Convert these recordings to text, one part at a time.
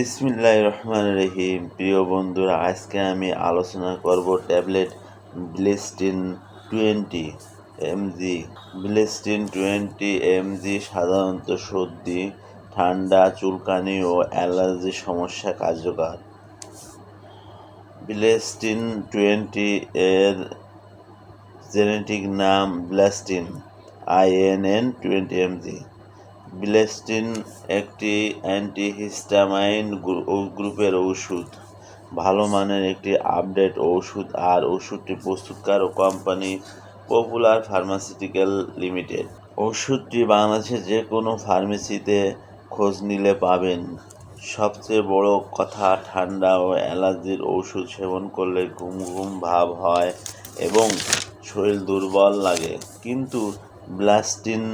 বিসমিল্লাহ রহমান রহিম। প্রিয় বন্ধুরা, আজকে আমি আলোচনা করব ট্যাবলেট ব্লিস্টিন টোয়েন্টি এমজি। ব্লিস্টিন টোয়েন্টি এমজি সাধারণত সর্দি, ঠান্ডা, চুলকানি ও অ্যালার্জি সমস্যা কার্যকর। ব্লেস্টিন টোয়েন্টি এর জেনেটিক নাম Blastin, INN twenty MG. Blestin একটি অ্যান্টিহিস্টামাইন গ্রুপের ওষুধ। ভালো মানের একটি আপডেট ওষুধ আর ওষুধটি প্রস্তুতকারক কোম্পানি পপুলার ফার্মাসিউটিক্যাল লিমিটেড। ওষুধটি বাংলাদেশের যে কোনো ফার্মেসিতে খোঁজ নিলে পাবেন। সবচেয়ে বড় কথা, ঠান্ডা ও অ্যালার্জির ওষুধ সেবন করলে ঘুম ঘুম ভাব হয় এবং শরীর দুর্বল লাগে। কিন্তু ব্লাস্টিন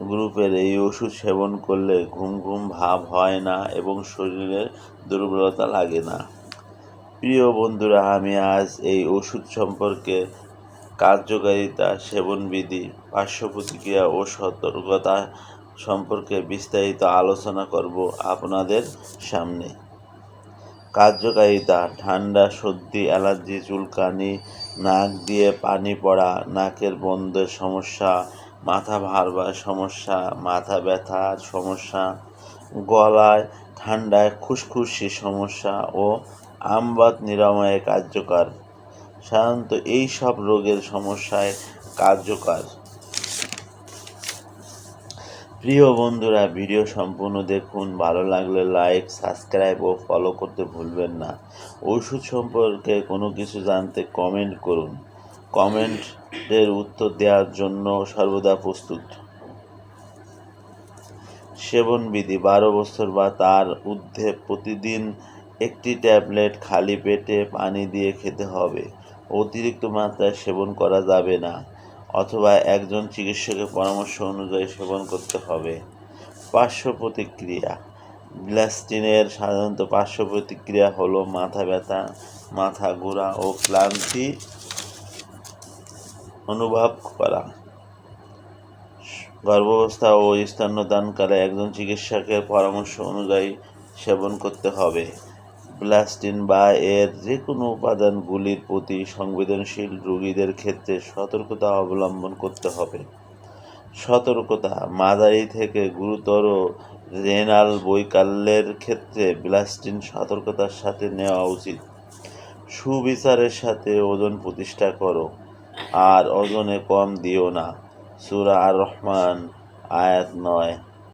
গ্রুপের এই ওষুধ সেবন করলে ঘুম ঘুম ভাব হয় না এবং শরীরে দুর্বলতা লাগে না। প্রিয় বন্ধুরা, আমি আজ এই ওষুধ সম্পর্কে কার্যকারিতা, সেবনবিধি পার্শ্ব প্রতিক্রিয়া ও সতর্কতা সম্পর্কে বিস্তারিত আলোচনা করব আপনাদের সামনে। কার্যকারিতা, ঠান্ডা, সর্দি, অ্যালার্জি, চুলকানি, নাক দিয়ে পানি পড়া, নাকের বন্ধের সমস্যা মাথা ভারবার সমস্যা, মাথা ব্যথার সমস্যা, গলায়, ঠান্ডায় খুসখুসি সমস্যা ও আমবাত নিরাময়ে কার্যকর। সাধারণত এই সব রোগের সমস্যায় কার্যকর। প্রিয় বন্ধুরা, ভিডিও সম্পূর্ণ দেখুন। ভালো লাগলে লাইক সাবস্ক্রাইব ও ফলো করতে ভুলবেন না। ওষুধ সম্পর্কে কোনো কিছু জানতে কমেন্ট করুন। কমেন্টের উত্তর দেওয়ার জন্য সর্বদা প্রস্তুত। সেবনবিধি, বারো বছর বা তার ঊর্ধ্বে প্রতিদিন একটি ট্যাবলেট খালি পেটে পানি দিয়ে খেতে হবে। অতিরিক্ত মাত্রায় সেবন করা যাবে না, অথবা একজন চিকিৎসকের পরামর্শ অনুযায়ী সেবন করতে হবে। পার্শ্ব প্রতিক্রিয়া গ্লাস্টিনের সাধারণত পার্শ্ব প্রতিক্রিয়া হলো মাথা ব্যথা, মাথা ঘোরা ও ক্লান্তি অনুভব করা। গর্ভাবস্থা ও স্তন্যদানকালে একজন চিকিৎসকের পরামর্শ অনুযায়ী সেবন করতে হবে। ব্লাস্টিন বা এর যে কোনো উপাদানগুলির প্রতি সংবেদনশীল রোগীদের ক্ষেত্রে সতর্কতা অবলম্বন করতে হবে। সতর্কতা, মাঝারি থেকে গুরুতর রেনাল বৈকাল্যের ক্ষেত্রে ব্লাস্টিন সতর্কতার সাথে নেওয়া উচিত। সুবিচারের সাথে ওজন প্রতিষ্ঠা করো। আর ওজনে কম দিও না। সুরা আর রহমান আয়াত নয়।